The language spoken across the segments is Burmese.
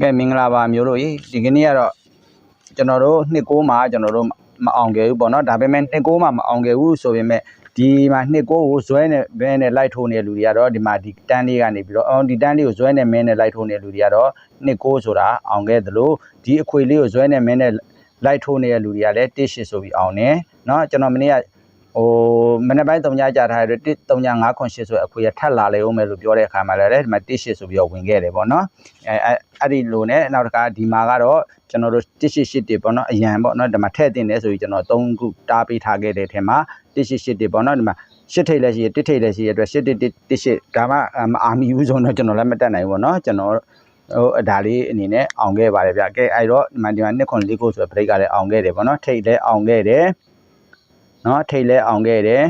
ကဲမင်္ဂလာပါမျိုးတို့ရေဒီကနေ့ကတော့ကျွန်တော်တို့နှစ်ကိုးမှာကျွန်တော်တို့မအောင်ခဲ့ဘူးပေါ့နော်ဒါပေမဲ့နှစ်ကိုးမှာမအောင်ခဲ့ဘူးဆိုပေမဲ့ဒီမှာနှစ်ကိုးကိုဇွဲနဲ့ဘဲနဲ့လိုက်ထိုးနေတဲ့လူတွေကတော့ဒီမှာဒီတန်းလေးကနေပြီးတော့အော်ဒီတန်းလေးကိုဇွဲနဲ့မင်းနဲ့လိုက်ထိုးနေတဲ့လူတွေကတော့နှစ်ကိုးဆိုတာအောင်ခဲ့သလိုဒီအခွေလေးကိုဇွဲနဲ့မင်းနဲ့လိုက်ထိုးနေတဲ့လူတွေကလည်းတစ်ရှစ်ဆိုပြီးအောင်နေเนาะကျွန်တော်မနေ့က ဟိုမနေ့ပိုင်းတုံညကြထားတဲ့1 3 5 9 8ဆိုအခွေရထက်လာလေဦးမယ်လို့ပြောတဲ့အခါမှာလည်းဒီမှာ1 8ဆိုပြီးတော့ဝင်ခဲ့တယ်ပေါ့နော်အဲအဲ့ဒီလိုနဲ့နောက်တစ်ခါဒီမှာကတော့ကျွန်တော်တို့1 8 8တေပေါ့နော်အရန်ပေါ့နော်ဒီမှာထည့်တင်တယ်ဆိုပြီးကျွန်တော်3ခုတားပေးထားခဲ့တဲ့ထဲမှာ1 8 8တေပေါ့နော်ဒီမှာရှစ်ထိတ်လည်းရှိရတစ်ထိတ်လည်းရှိရအတွက်ရှစ်တစ်တစ်တစ်ရှစ်ဒါမှမအာမီဘူးဆိုတော့ကျွန်တော်လည်းမတက်နိုင်ဘူးပေါ့နော်ကျွန်တော်ဟိုဒါလေးအနေနဲ့အောင်ခဲ့ပါတယ်ဗျကဲအဲ့တော့ဒီမှာဒီမှာနှစ်ခွန်လေးခုဆိုတဲ့ break ကလည်းအောင်ခဲ့တယ်ပေါ့နော်ထိတ်လည်းအောင်ခဲ့တယ် နော်ထိတ်လဲအောင်ခဲ့တယ်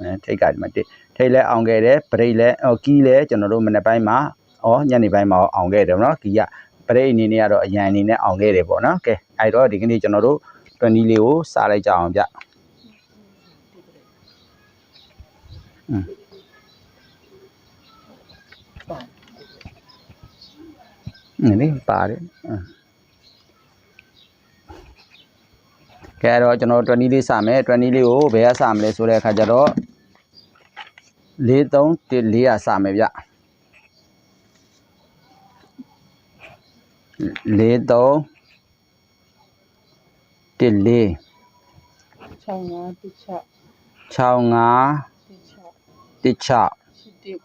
အဲထိတ်ကဒီမှာတစ်ထိတ်လဲအောင်ခဲ့တယ်ပရိတ်လဲဟိုကီးလဲကျွန်တော်တို့မနေ့ပိုင်းမှာဩညနေပိုင်းမှာအောင်ခဲ့တယ်နော်ကီးကပရိတ်အနေနဲ့ကတော့အရန်အနေနဲ့အောင်ခဲ့တယ်ပေါ့နော်ကဲအဲ့တော့ဒီကနေ့ကျွန်တော်တို့20လေးကိုစားလိုက်ကြအောင်ဗျอืมနေပါတယ်အင်း ကဲအဲ့တော့ကျွန်တော်20လေးစမယ်20လေးကိုဘယ်ကစမလဲဆိုတဲ့အခါကျတော့4314ရစမယ်ဗျ43 14 6 5 1 65 6 16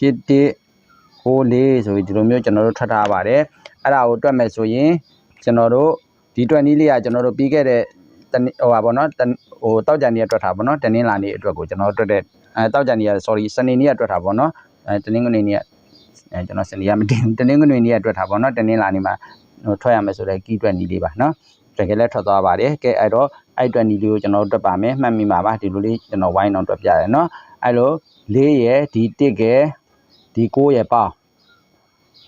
7 9 81 94ဆိုပြီးဒီလိုမျိုးကျွန်တော်တို့ထပ်ထားပါတယ်အဲ့ဒါကိုတွက်မယ်ဆိုရင်ကျွန်တော်တို့ ဒီ20လေးကကျွန်တော်တို့ပြီးခဲ့တဲ့တနေ့ဟိုပါဗောနော်တနဟိုတောက်ကြံနေ့အတွက်ထားဗောနော်တနင်္လာနေ့အတွက်ကိုကျွန်တော်တို့တွက်တဲ့အဲတောက်ကြံနေ့က sorry စနေနေ့ကတွက်ထားဗောနော်အဲတနင်္ဂနွေနေ့ကအဲကျွန်တော်စနေကမတင်ဘူးတနင်္ဂနွေနေ့ကတွက်ထားဗောနော်တနင်္လာနေ့မှာဟိုထွက်ရမယ်ဆိုတဲ့ key တွက်နီးလေးပါနော်တကယ်လည်းထွက်သွားပါတယ်ကဲအဲ့တော့အဲ့တွက်နီးလေးကိုကျွန်တော်တို့တွက်ပါမယ်မှတ်မိပါပါဒီလိုလေးကျွန်တော်ဝိုင်းအောင်တွက်ပြရတယ်နော်အဲ့လို၄ရယ်ဒီ1ကဲဒီ9ရယ်ပေါင်း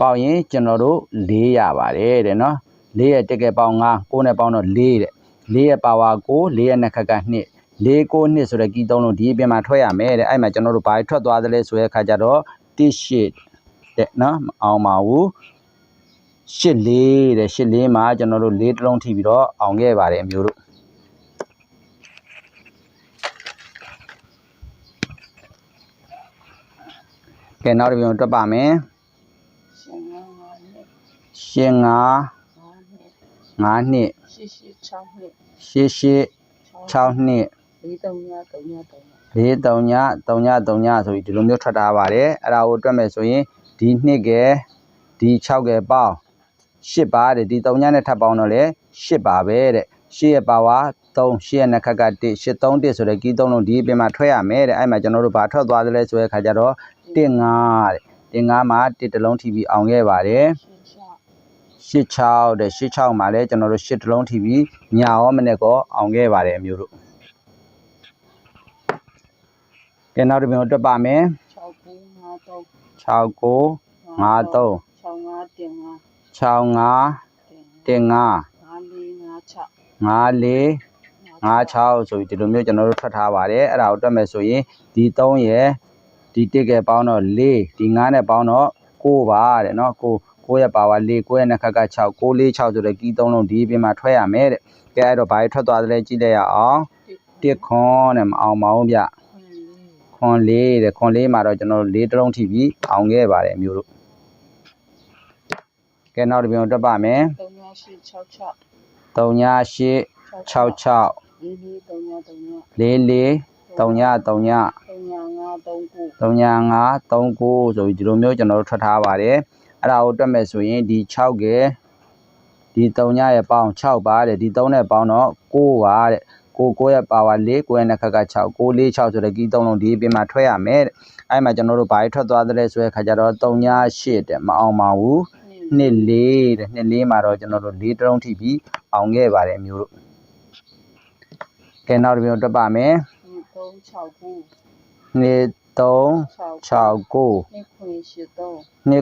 ပေါင်းရင်ကျွန်တော်တို့၄ရပါတယ်တဲ့နော် ၄ရယ်1ကဲပေါင်း5 9နဲ့ပေါင်းတော့4တဲ့4ရယ်ပါဝါ9 4ရယ်နှစ်ခက်က2 4 9နှစ်ဆိုတဲ့ကီးသုံးလုံးဒီအပြင်မှာထွက်ရမယ်တဲ့အဲ့မှာကျွန်တော်တို့ဘာထွက်သွားသလဲဆိုတဲ့အခါကျတော့1 8တဲ့နော်မအောင်ပါဘူးရှစ်လေးတဲ့ရှစ်လေးမှာကျွန်တော်တို့လေးတစ်လုံးထိပြီးတော့အောင်ခဲ့ပါတယ်အမျိုးတို့ကဲနောက်တစ်ပြုံတွက်ပါမယ်5 5ရှင်5 5နှစ်8 6ရှစ်ရှစ်6နှစ်4 3 3 3 3လေး3ည3ည3ညဆိုပြီးဒီလိုမျိုးထွက်ထားပါတယ်အဲ့ဒါကိုတွက်မယ်ဆိုရင်ဒီနှစ်ကဲဒီ6ကဲပေါင်း8ပါတဲ့ဒီ3ညနဲ့ထပ်ပေါင်းတော့လေ8ပါပဲတဲ့8ရဲ့ပါဝါ3 8ရဲ့နှစ်ခက်က1 8 3 1ဆိုတဲ့ကီး3လုံးဒီအပြင်မှာထွက်ရမယ်တဲ့အဲ့မှာကျွန်တော်တို့ဘာထွက်သွားသလဲဆိုတဲ့ခါကျတော့1 5တဲ့1 5မှာ1တစ်လုံးထိပြီးအောင်ခဲ့ပါတယ် 86တဲ့86မှာလည်းကျွန်တော်တို့8တလုံးထိပြီးညာရောမနေ့ကောအောင်ခဲ့ပါတယ်အမျိုးတို့ကဲနောက်တစ်ပြန်တွက်ပါမယ် 6 9 5 3 69 53 6 5 1 65 5 တင်5 5 4 5 6 54 56ဆိုပြီးဒီလိုမျိုးကျွန်တော်တို့ထွက်ထားပါတယ်အဲ့ဒါကိုတွက်မယ်ဆိုရင်ဒီ3ရယ်ဒီ1ကဲပေါင်းတော့4ဒီ5နဲ့ပေါင်းတော့6ပါတဲ့เนาะ6 9ရဲ့ပါဝါ4 9ရဲ့နှစ်ခက်က6 6 4 6ဆိုတဲ့ကီး3လုံးဒီအပြင်မှာထွက်ရမယ်တဲ့ကဲအဲ့တော့ဘာတွေထွက်သွားသလဲကြည့်လိုက်ရအောင်တစ်ခွန်နဲ့မအောင်ပါဘူးဗျခွန်လေးတဲ့ခွန်လေးမှာတော့ကျွန်တော်တို့လေးတစ်လုံးထိပြီးအောင်ခဲ့ပါတယ်အမျိုးတို့ကဲနောက်တစ်ပြန်တွက်ပါမယ်3 8 6 6 3ည8 66 4 4 3 3 44 3ည3ည3 5 3 9 3ည5 39ဆိုပြီးဒီလိုမျိုးကျွန်တော်တို့ထွက်ထားပါတယ် အဲ့ဒါကိုတွက်မယ်ဆိုရင်ဒီ6ကဲဒီ3ညရဲ့ပေါင်း6ပါတဲ့ဒီ3နဲ့ပေါင်းတော့9ပါတဲ့ကိုကိုရဲ့ပါဝါ4ကိုရဲ့နှစ်ခက်က6 6 4 6ဆိုတဲ့ကီး3လုံးဒီအပြင်မှာထွက်ရမယ်တဲ့အဲ့မှာကျွန်တော်တို့ဘာတွေထွက်သွားသလဲဆိုတဲ့ခါကျတော့3ည8တဲ့မအောင်ပါဘူးနှစ်လေးတဲ့နှစ်လေးမှာတော့ကျွန်တော်တို့၄တလုံးထိပြီးအောင်ခဲ့ပါတယ်အမျိုးတို့ကဲနောက်တစ်မျိုးတွက်ပါမယ်3 6 9နှ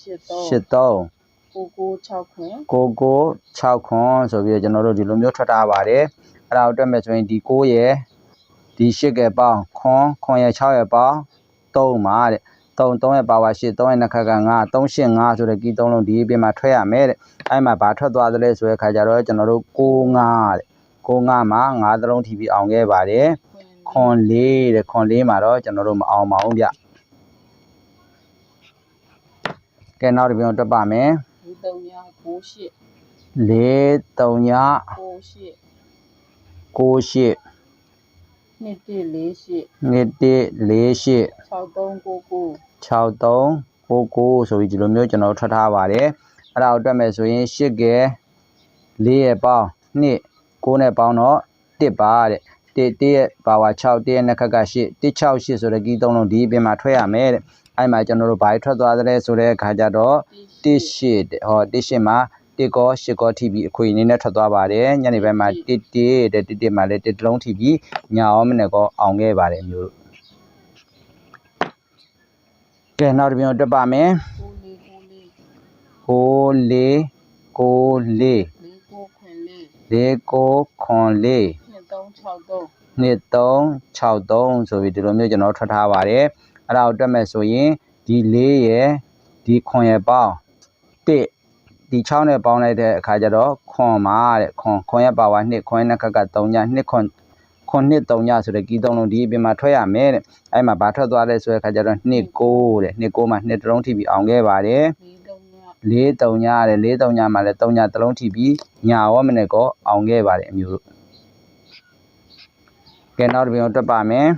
စ်3 6 6 9 2 9 8 3နှစ်ခွန်8 8 3 3 9 9 6 9ကိုကို6ခွန်ဆိုပြီးတော့ကျွန်တော်တို့ဒီလိုမျိုးထွက်ထားပါတယ်အဲ့ဒါကိုတွက်မယ်ဆိုရင်ဒီ9ရယ်ဒီ8ကဲပေါင်းခွန်ခွန်ရယ်6ရယ်ပေါင်း3ပါတဲ့3 3ရဲ့ပါဝါ8 3ရဲ့နှစ်ခက်က9 3 8 5ဆိုတဲ့ကီး3လုံးဒီအပြင်မှာထွက်ရမယ်တဲ့အဲ့မှာဘာထွက်သွားသလဲဆိုတဲ့ခါကျတော့ကျွန်တော်တို့6 5တဲ့6 5မှာ9သလုံးထိပြီးအောင်ခဲ့ပါတယ်ခွင်ခွန်လေးတဲ့ခွန်လေးမှာတော့ကျွန်တော်တို့မအောင်ပါဘူးဗျ ကဲနောက်တစ်ပြုံတက်ပါမယ်ဒီတုံညာကိုရှစ်4 3ညကိုရှစ်6 8နှစ်တစ်လေးရှစ်နှစ်1 4 8 6399 6399ဆိုပြီးဒီလိုမျိုးကျွန်တော်ထွက်ထားပါတယ်အဲ့ဒါကိုတွက်မယ်ဆိုရင်8ကဲ4ရဲ့ပေါင်း2 9နဲ့ပေါင်းတော့1ပါတဲ့ 1 1ရဲ့ပါဝါ6 1ရဲ့နှစ်ခက်က8 168ဆိုတဲ့ကီးသုံးလုံးဒီအပြင်မှာထွက်ရမယ်တဲ့အဲ့မှာကျွန်တော်တို့ဘာထွက်သွားသလဲဆိုတဲ့အခါကျတော့1 8တဲ့ဟော1 8မှာ1ကော8ကောထိပြီးအခွေအနေနဲ့ထွက်သွားပါတယ်ညနေပိုင်းမှာ1 1တဲ့1 1မှာလည်း1တလုံးထိပြီးညာရောမနဲ့ကောအောင်ခဲ့ပါတယ်မျိုးကဲနောက်တစ်ပြုံတက်ပါမယ်ကိုလေးကိုလေး6 4 9 4လေးကိုခွင်လေးလေးကိုခွန်လေး 2363နှစ်363ဆိုပြီးဒီလိုမျိုးကျွန်တော်ထွက်ထားပါတယ်အဲ့ဒါကိုတွက်မဲ့ဆိုရင်ဒီ4ရယ်ဒီခွန်ရယ်ပေါင်း1ဒီ6နဲ့ပေါင်းလိုက်တဲ့အခါကျတော့ခွန်ပါတဲ့ခွန်ခွန်ရပါဝါ2ခွန်ရနှစ်ခက်က3ည2ခွန်ခွန်နှစ်3ညဆိုတဲ့ကီးသုံးလုံးဒီအပြင်မှာထွက်ရမယ်တဲ့အဲ့မှာဘာထွက်သွားလဲဆိုတဲ့အခါကျတော့2 9တဲ့2 9မှာ2တလုံးထိပြီးအောင်ခဲ့ပါတယ်ဒီတုံညာ4 3ညရတယ်4 3ညမှာလည်း3ညတလုံးထိပြီးညာရောမနဲ့ကောအောင်ခဲ့ပါတယ်အမျိုးတို့ ကဲနောက်တစ်ပြန်တက်ပါမယ်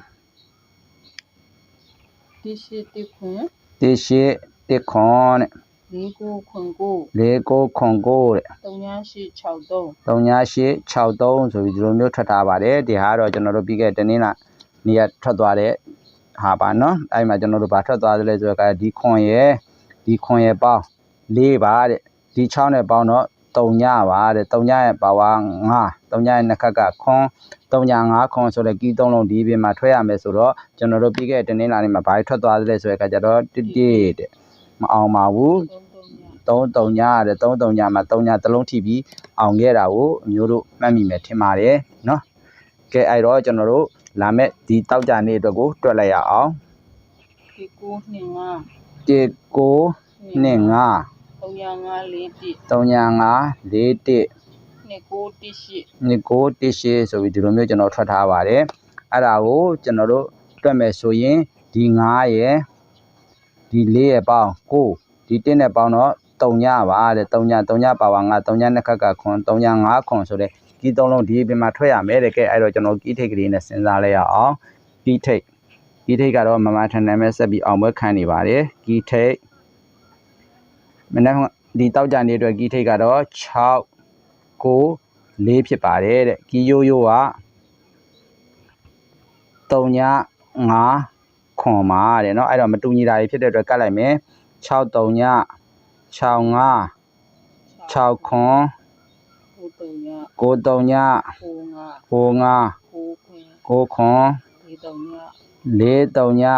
ဒီရှိတိခွင်တိရှိတစ်ခွန်တဲ့လေးကိုခွင်ကိုလေးကိုခွန်ကိုတဲ့တုံညာရှိ63 3ညရှိ63ဆိုပြီးဒီလိုမျိုးထွက်ထားပါတယ်ဒီဟာကတော့ကျွန်တော်တို့ပြီးခဲ့တဲ့နေ့ကနေ့ရက်ထွက်သွားတဲ့ဟာပါနော်အဲ့မှာကျွန်တော်တို့ဗာထွက်သွားသလဲဆိုတော့ဒီခွန်ရဲ့ဒီခွန်ရဲ့ပေါင်း၄ပါတဲ့ဒီ6နဲ့ပေါင်းတော့ တုံညပါတဲ့တုံညရဲ့ပါဝါ9တုံညရဲ့နှစ်ခက်ကခွန်တုံည9ခွန်ဆိုတဲ့ကီးသုံးလုံးဒီပြင်မှာထွက်ရမယ်ဆိုတော့ကျွန်တော်တို့ပြီးခဲ့တဲ့တင်းလာနေမှာဘာထွက်သွားသလဲဆိုတဲ့အခါကျတော့တစ်တစ်တဲ့မအောင်ပါဘူး3တုံညရတဲ့3တုံညမှာ3ညတစ်လုံးထိပြီးအောင်ခဲ့တာကိုအမျိုးတို့မှတ်မိမယ်ထင်ပါတယ်နော်ကဲအဲ့တော့ကျွန်တော်တို့လာမဲ့ဒီတောက်ကြနေ့အတွက်ကိုတွက်လိုက်ရအောင်1 9 2 5 1 9 2 5 4 1နှစ်ကိုတိရှိ2 9 1 8ဆိုပြီးဒီလိုမျိုးကျွန်တော်ထွက်ထားပါတယ်အဲ့ဒါကိုကျွန်တော်တို့တွက်မယ်ဆိုရင်ဒီ9ရယ်ဒီ4ရယ်ပေါင်း9ဒီ1နဲ့ပေါင်းတော့3ညပါတဲ့3ည3ညပါပါ9 3ညနှစ်ခက်ကခွန်3ည5ခွန်ဆိုတဲ့ကီးသုံးလုံးဒီအပြင်မှာထွက်ရမယ်တဲ့ကဲအဲ့တော့ကျွန်တော်ကီးထိတ်ကလေးနဲ့စဉ်းစားလိုက်ရအောင်ကီးထိတ်ကီးထိတ်ကတော့မမထန်ထန်ပဲဆက်ပြီးအောင်ပွဲခံနေပါတယ်ကီးထိတ် မနေ့ကဒီတောက်ကြနေအတွက်ကီးထိတ်ကတော့6 9 4ဖြစ်ပါတယ်တဲ့ကီးရိုးရိုးက3ည5ခွန်ပါတဲ့เนาะအဲ့တော့မတူညီတာတွေဖြစ်တဲ့အတွက်ကတ်လိုက်မယ်6 3ည6 5 6ခွန် ကိုတုံညာ 9 3ည ကိုငါ 9 ကိုခွင် 9ခွန် ဒီတုံညာ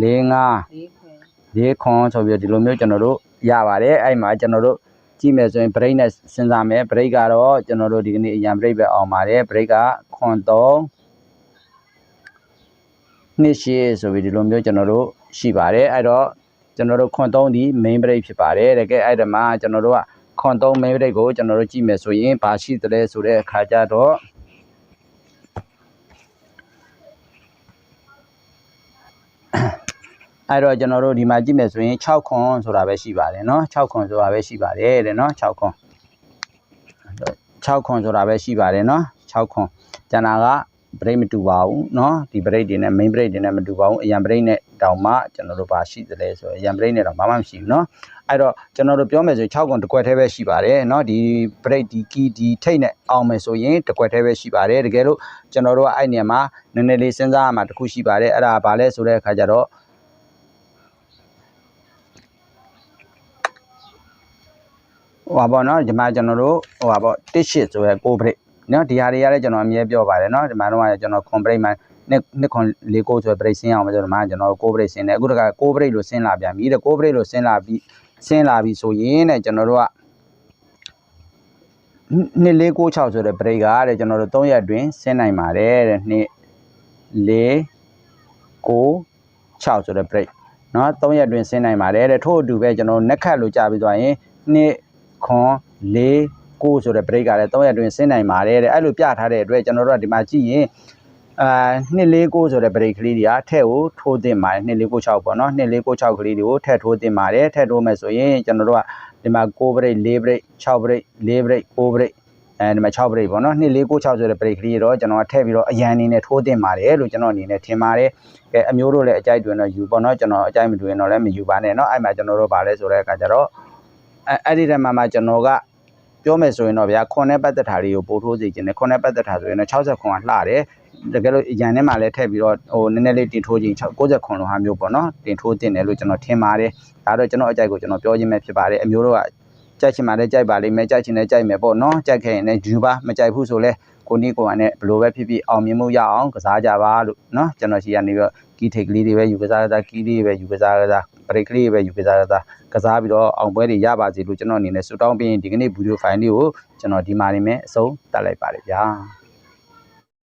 4 3ည ဒီငါ 4 5 လေးခွင် ၄ခွန်ဆိုပြီးတော့ဒီလိုမျိုးကျွန်တော်တို့ ရပါတယ်အဲ့မှာကျွန်တော်တို့ကြည့်မယ်ဆိုရင် break နဲ့စဉ်းစားမယ် break ကတော့ကျွန်တော်တို့ဒီကနေ့အရင် break ပဲအောင်ပါတယ် break ကခွန်3နှစ်ရှိဆိုပြီးဒီလိုမျိုးကျွန်တော်တို့ရှိပါတယ်အဲ့တော့ကျွန်တော်တို့ခွန်3ဒီ main break ဖြစ်ပါတယ်တကယ်အဲ့ဒါမှာကျွန်တော်တို့ကခွန်3 main break ကိုကျွန်တော်တို့ကြည့်မယ်ဆိုရင်ဘာရှိသလဲဆိုတဲ့အခါကျတော့ အဲ့တော့ကျွန်တော်တို့ဒီမှာကြည့်မယ်ဆိုရင်6ခွန်ဆိုတာပဲရှိပါတယ်เนาะ6ခွန်ဆိုတာပဲရှိပါတယ်တဲ့เนาะ6ခွန်6ခွန်ဆိုတာပဲရှိပါတယ်เนาะ6ခွန်ကျန်တာက break မတူပါဘူးเนาะဒီ break တွေနဲ့ main break တွေနဲ့မတူပါဘူးအရင် break နဲ့တောင်မှကျွန်တော်တို့ဘာရှိသလဲဆိုတော့အရင် break နဲ့တော့ဘာမှမရှိဘူးเนาะအဲ့တော့ကျွန်တော်တို့ပြောမယ်ဆိုရင်6ခွန်တစ်ခွက်တည်းပဲရှိပါတယ်เนาะဒီ break ဒီ key ဒီထိတ်နဲ့အောင်မယ်ဆိုရင်တစ်ခွက်တည်းပဲရှိပါတယ်တကယ်လို့ကျွန်တော်တို့ကအဲ့နေရာမှာနည်းနည်းလေးစဉ်းစားရမှာတစ်ခုရှိပါတယ်အဲ့ဒါဘာလဲဆိုတဲ့အခါကျတော့ ဟိုပါပေါ့နော်ဒီမှာကျွန်တော်တို့ဟိုပါပေါ့တစ်ရှစ်ဆိုရဲကိုဘရိတ်နော်ဒီဟာတွေကလည်းကျွန်တော်အမြဲပြောပါတယ်နော်ဒီမှာတော့ကျွန်တော်ခွန်ဘရိတ်မှာနှစ်နှစ်ခွန်လေးကိုဆိုရဲဘရိတ်ဆင်းအောင်ပဲဆိုတော့ဒီမှာကျွန်တော်ကိုဘရိတ်ဆင်းတယ်အခုတခါကိုဘရိတ်လို့ဆင်းလာပြန်ပြီတဲ့ကိုဘရိတ်လို့ဆင်းလာပြီးဆင်းလာပြီဆိုရင်တဲ့ကျွန်တော်တို့ကနှစ်လေးကို6ဆိုတဲ့ဘရိတ်ကတဲ့ကျွန်တော်တို့3ရက်အတွင်းဆင်းနိုင်ပါတယ်တဲ့နှစ်လေးကို6ဆိုတဲ့ဘရိတ်နော်3ရက်တွင်ဆင်းနိုင်ပါတယ်တဲ့ထို့အတူပဲကျွန်တော်နက်ခတ်လို့ကြာပြီးသွားရင်နှစ် ခွန်လေးကိုဆိုတဲ့ break ကလည်း3ရက်တွင်ဆင်းနိုင်ပါတယ်တဲ့အဲ့လိုပြထားတဲ့အတွက်ကျွန်တော်တို့ကဒီမှာကြည့်ရင်အာ249ဆိုတဲ့ break ကလေးတွေကထက်ကိုထိုးတင်ပါတယ်2496ပေါ့နော်2496ကလေးတွေကိုထက်ထိုးတင်ပါတယ်ထက်ထိုးမယ်ဆိုရင်ကျွန်တော်တို့ကဒီမှာ6 break 4 break 6 break 4 break 6 break အဲဒီမှာ6 break ပေါ့နော်2496ဆိုတဲ့ break ကလေးတော့ကျွန်တော်ကထည့်ပြီးတော့အရန်အနေနဲ့ထိုးတင်ပါတယ်လို့ကျွန်တော်အနေနဲ့ထင်ပါတယ်ကဲအမျိုးတို့လည်းအကြိုက်တွင်တော့ယူပေါ့နော်ကျွန်တော်အကြိုက်မတွင်တော့လည်းမယူပါနဲ့เนาะအဲ့မှာကျွန်တော်တို့ဗာလဲဆိုတဲ့အခါကျတော့ အဲအဲ့ဒီတည်းမှာမှကျွန်တော်ကပြောမယ်ဆိုရင်တော့ဗျာခွန်နဲ့ပတ်သက်တာတွေကိုပို့ထိုးစီခြင်းနဲ့ခွန်နဲ့ပတ်သက်တာဆိုရင်တော့60ခွန်ကလှတယ်တကယ်လို့ရန်ထဲမှာလည်းထည့်ပြီးတော့ဟိုနည်းနည်းလေးတင်ထိုးခြင်း60ခွန်လိုဟာမျိုးပေါ့နော်တင်ထိုးတင်တယ်လို့ကျွန်တော်ထင်ပါတယ်ဒါတော့ကျွန်တော်အကြိုက်ကိုကျွန်တော်ပြောခြင်းပဲဖြစ်ပါတယ်အမျိုးတို့ကကြိုက်ချင်မှလည်းကြိုက်ပါလိမ့်မယ်ကြိုက်ချင်လည်းကြိုက်မယ်ပေါ့နော်ကြိုက်ခဲ့ရင်လည်းယူပါမကြိုက်ဘူးဆိုလဲ ကိုနည်းကိုယ်ဟန်နဲ့ဘလို့ပဲဖြစ်ဖြစ်အောင်မြင်မှုရအောင်ကစားကြပါလို့နော်ကျွန်တော်ရှိရနေပြီးတော့ကီးထိတ်ကလေးတွေပဲယူကစားကစားကီးလေးတွေပဲယူကစားကစားပရိတ်ကလေးတွေပဲယူကစားကစားကစားပြီးတော့အောင်ပွဲတွေရပါစေလို့ကျွန်တော်အနေနဲ့ဆုတောင်းပြီးဒီကနေ့ဗီဒီယိုဖိုင်လေးကိုကျွန်တော်ဒီမှာနေမယ်အဆုံးတက်လိုက်ပါတယ်ဗျာ